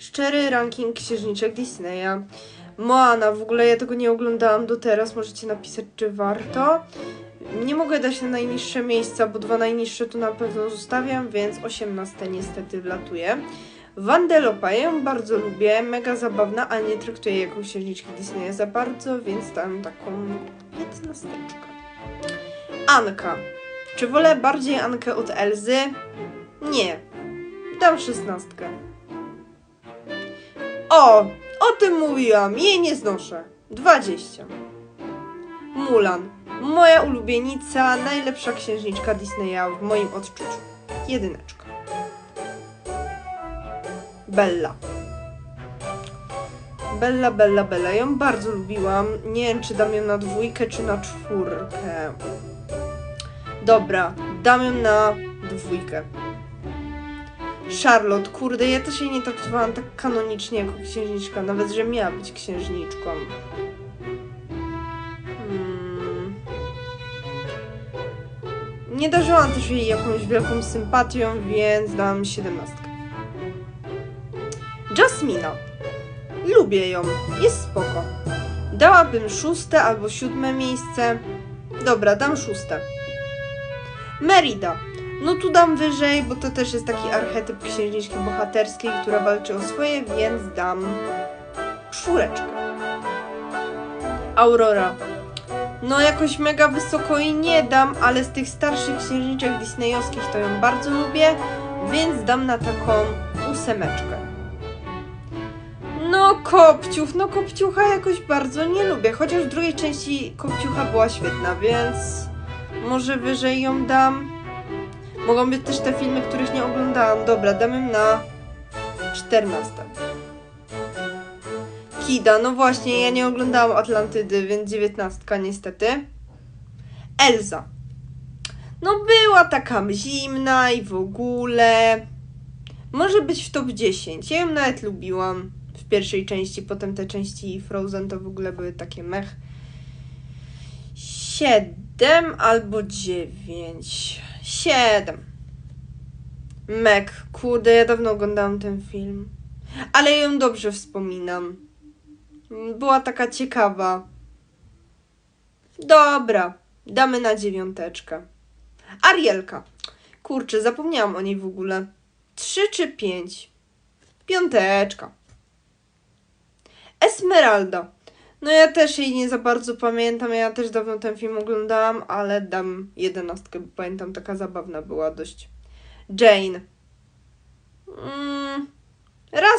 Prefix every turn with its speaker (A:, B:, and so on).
A: Szczery ranking księżniczek Disneya. Moana, w ogóle ja tego nie oglądałam do teraz, możecie napisać, czy warto. Nie mogę dać na najniższe miejsca, bo dwa najniższe tu na pewno zostawiam, więc 18 niestety wlatuje. Wandelopa, ja ją bardzo lubię, mega zabawna, ale nie traktuję jako księżniczki Disneya za bardzo, więc dam taką 15. Anka. Czy wolę bardziej Ankę od Elzy? Nie. Dam 16. O! O tym mówiłam, jej nie znoszę. 20. Mulan. Moja ulubienica, najlepsza księżniczka Disneya w moim odczuciu. Jedyneczka. Bella. Bella, Bella, Bella. Ją bardzo lubiłam. Nie wiem, czy dam ją na dwójkę, czy na czwórkę. Dobra, dam ją na dwójkę. Charlotte, kurde, ja też jej nie traktowałam tak kanonicznie jako księżniczka, nawet że miała być księżniczką. Hmm. Nie darzyłam też jej jakąś wielką sympatią, więc dam 17. Jasmina. Lubię ją, jest spoko. Dałabym szóste albo siódme miejsce. Dobra, dam szóste. Merida. No tu dam wyżej, bo to też jest taki archetyp księżniczki bohaterskiej, która walczy o swoje, więc dam czwóreczkę. Aurora. No jakoś mega wysoko i nie dam, ale z tych starszych księżniczek disneyowskich to ją bardzo lubię, więc dam na taką ósemeczkę. No Kopciuch, no Kopciucha jakoś bardzo nie lubię, chociaż w drugiej części Kopciucha była świetna, więc może wyżej ją dam. Mogą być też te filmy, których nie oglądałam. Dobra, damy na 14. Kida, no właśnie, ja nie oglądałam Atlantydy, więc 19 niestety. Elza. No była taka zimna i w ogóle. Może być w top 10. Ja ją nawet lubiłam w pierwszej części, potem te części Frozen to w ogóle były takie mech. 7 albo 9. 7. Meg, kurde, ja dawno oglądałam ten film. Ale ją dobrze wspominam. Była taka ciekawa. Dobra, damy na dziewiąteczkę. Arielka. Kurczę, zapomniałam o niej w ogóle. Trzy czy pięć? Piąteczka. Esmeralda. No ja też jej nie za bardzo pamiętam, ja też dawno ten film oglądałam, ale dam jedenastkę, bo pamiętam, taka zabawna była dość. Jane. Mm, raz